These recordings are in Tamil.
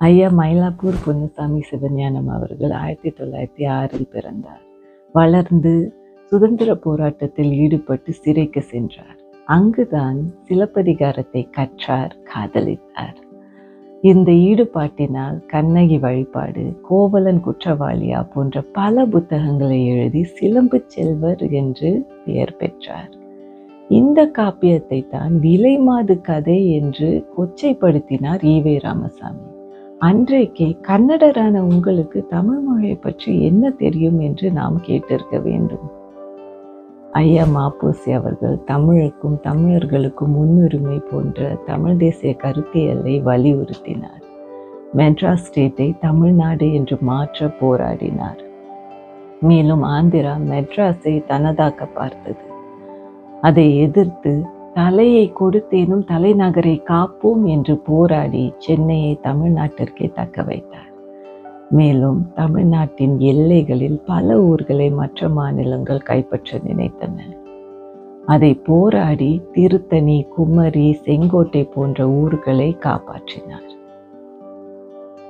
ஐயா மயிலாப்பூர் பொன்னுசாமி சிவஞானம் அவர்கள் ஆயிரத்தி தொள்ளாயிரத்தி ஆறில் பிறந்தார். வளர்ந்து சுதந்திர போராட்டத்தில் ஈடுபட்டு சிறைக்கு சென்றார். அங்குதான் சிலப்பதிகாரத்தை கற்றார் காதலித்தார். இந்த ஈடுபாட்டினால் கண்ணகி வழிபாடு கோவலன் குற்றவாளியா போன்ற பல புத்தகங்களை எழுதி சிலம்பு செல்வர் என்று பெயர் பெற்றார். இந்த காப்பியத்தை தான் விலைமாது கதை என்று கொச்சைப்படுத்தினார் ஈவே ராமசாமி. அன்றைக்கே கன்னடரான உங்களுக்கு தமிழ் மொழியை பற்றி என்ன தெரியும் என்று நாம் கேட்டிருக்க வேண்டும். ஐயா மாப்பூசி அவர்கள் தமிழுக்கும் தமிழர்களுக்கும் முன்னுரிமை போன்ற தமிழ் தேசிய கருத்தியலை வலியுறுத்தினார். மெட்ராஸ் ஸ்டேட்டை தமிழ்நாடு என்று மாற்ற போராடினார். மேலும் ஆந்திரா மெட்ராஸை தனதாக்க பார்த்தது. அதை எதிர்த்து தலையை கொடுத்தேனும் தலைநகரை காப்போம் என்று போராடி சென்னையை தமிழ்நாட்டிற்கே தக்க வைத்தார். மேலும் தமிழ்நாட்டின் எல்லைகளில் பல ஊர்களை மற்ற மாநிலங்கள் கைப்பற்ற நினைத்தன. அதை போராடி திருத்தணி குமரி செங்கோட்டை போன்ற ஊர்களை காப்பாற்றினார்.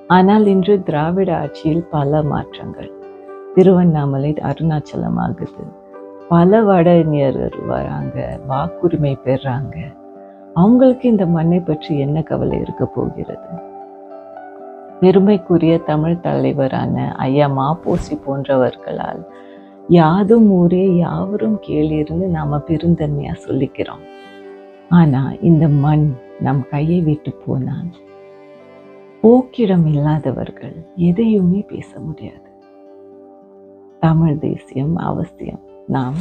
ஆனால் இன்று திராவிட ஆட்சியில் பல மாற்றங்கள். திருவண்ணாமலை அருணாச்சலம் ஆகுது பல வட வராங்க வாக்குரிமை பெறாங்க. அவங்களுக்கு இந்த மண்ணை பற்றி என்ன கவலை இருக்க போகிறது? பெருமைக்குரிய தமிழ் தலைவரான ஐயா மாப்போசி போன்றவர்களால் யாதும் ஊரே யாவரும் கேளிருந்து நாம் பெருந்தன்மையா சொல்லிக்கிறோம். ஆனா இந்த மண் நம் கையை விட்டு போனால் போக்கிடம் இல்லாதவர்கள் எதையுமே பேச முடியாது. தமிழ் தேசியம் அவசியம். நாம்